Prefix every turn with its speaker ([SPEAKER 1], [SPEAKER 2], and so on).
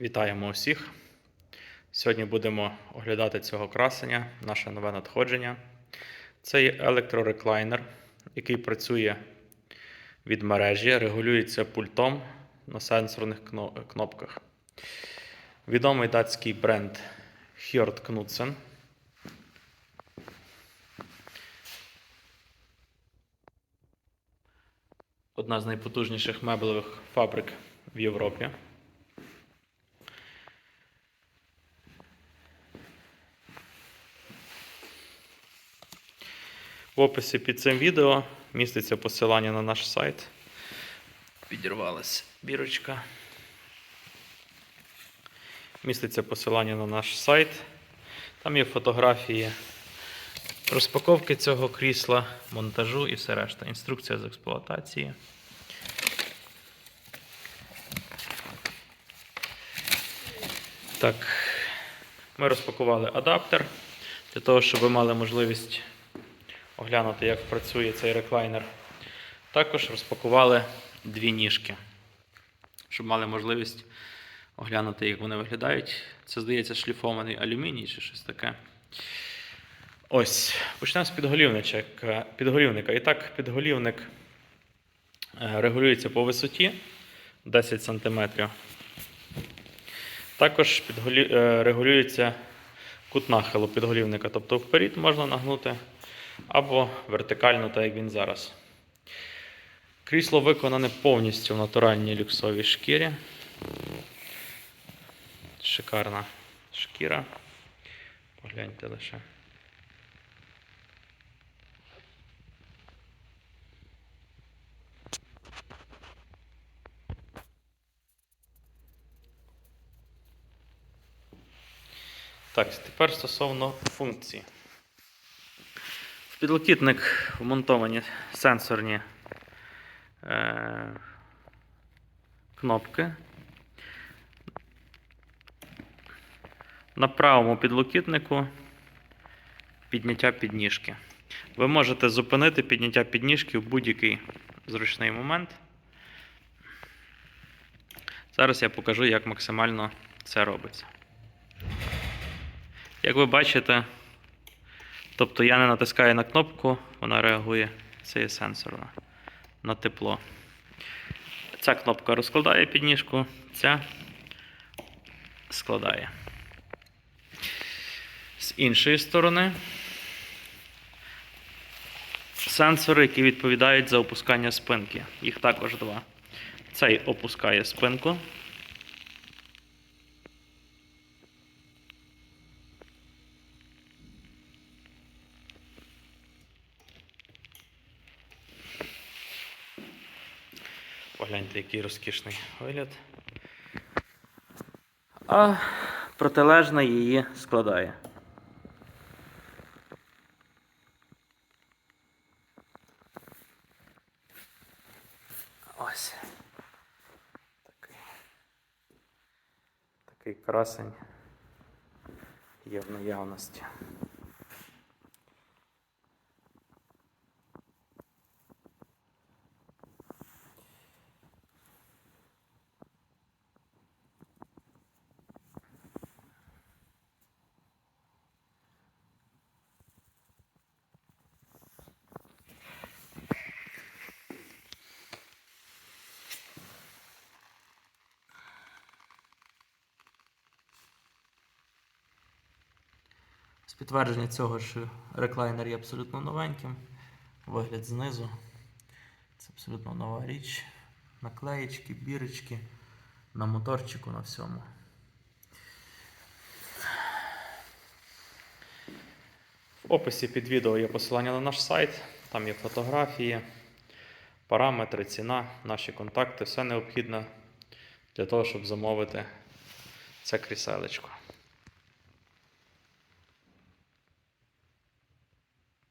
[SPEAKER 1] Вітаємо усіх. Сьогодні будемо оглядати цього красення, наше нове надходження. Це є електрореклайнер, який працює від мережі, регулюється пультом на сенсорних кнопках. Відомий датський бренд Hjort Knudsen. Одна з найпотужніших меблевих фабрик в Європі. В описі під цим відео міститься посилання на наш сайт. Підірвалась бірочка. Міститься посилання на наш сайт. Там є фотографії розпаковки цього крісла, монтажу і все решта. Інструкція з експлуатації. Так, ми розпакували адаптер для того, щоб ви мали можливість оглянути, як працює цей реклайнер. Також розпакували дві ніжки, щоб мали можливість оглянути, як вони виглядають. Це, здається, шліфований алюміній чи щось таке. Ось, почнемо з підголівника. І так, підголівник е, регулюється по висоті 10 см. Також е, регулюється кут нахилу підголівника, тобто вперед можна нагнути або вертикально, так як він зараз. Крісло виконане повністю в натуральній люксовій шкірі. Шикарна шкіра. Погляньте лише. Так, тепер стосовно функцій. Підлокітник вмонтовані сенсорні е, кнопки. На правому підлокітнику підняття підніжки. Ви можете зупинити підняття підніжки в будь-який зручний момент. Зараз я покажу, як максимально це робиться. Як ви бачите, тобто я не натискаю на кнопку, вона реагує, це є сенсорна на тепло. Ця кнопка розкладає підніжку, ця складає. З іншої сторони, сенсори, які відповідають за опускання спинки. Їх також два. Цей опускає спинку. Погляньте, який розкішний вигляд. А протилежна її складає. Ось. Такий. Такий красень є в наявності. Підтвердження цього, що реклайнер є абсолютно новеньким. Вигляд знизу. Це абсолютно нова річ. Наклеєчки, бірочки, на моторчику, на всьому. В описі під відео є посилання на наш сайт, там є фотографії, параметри, ціна, наші контакти, все необхідне для того, щоб замовити це кріселечко.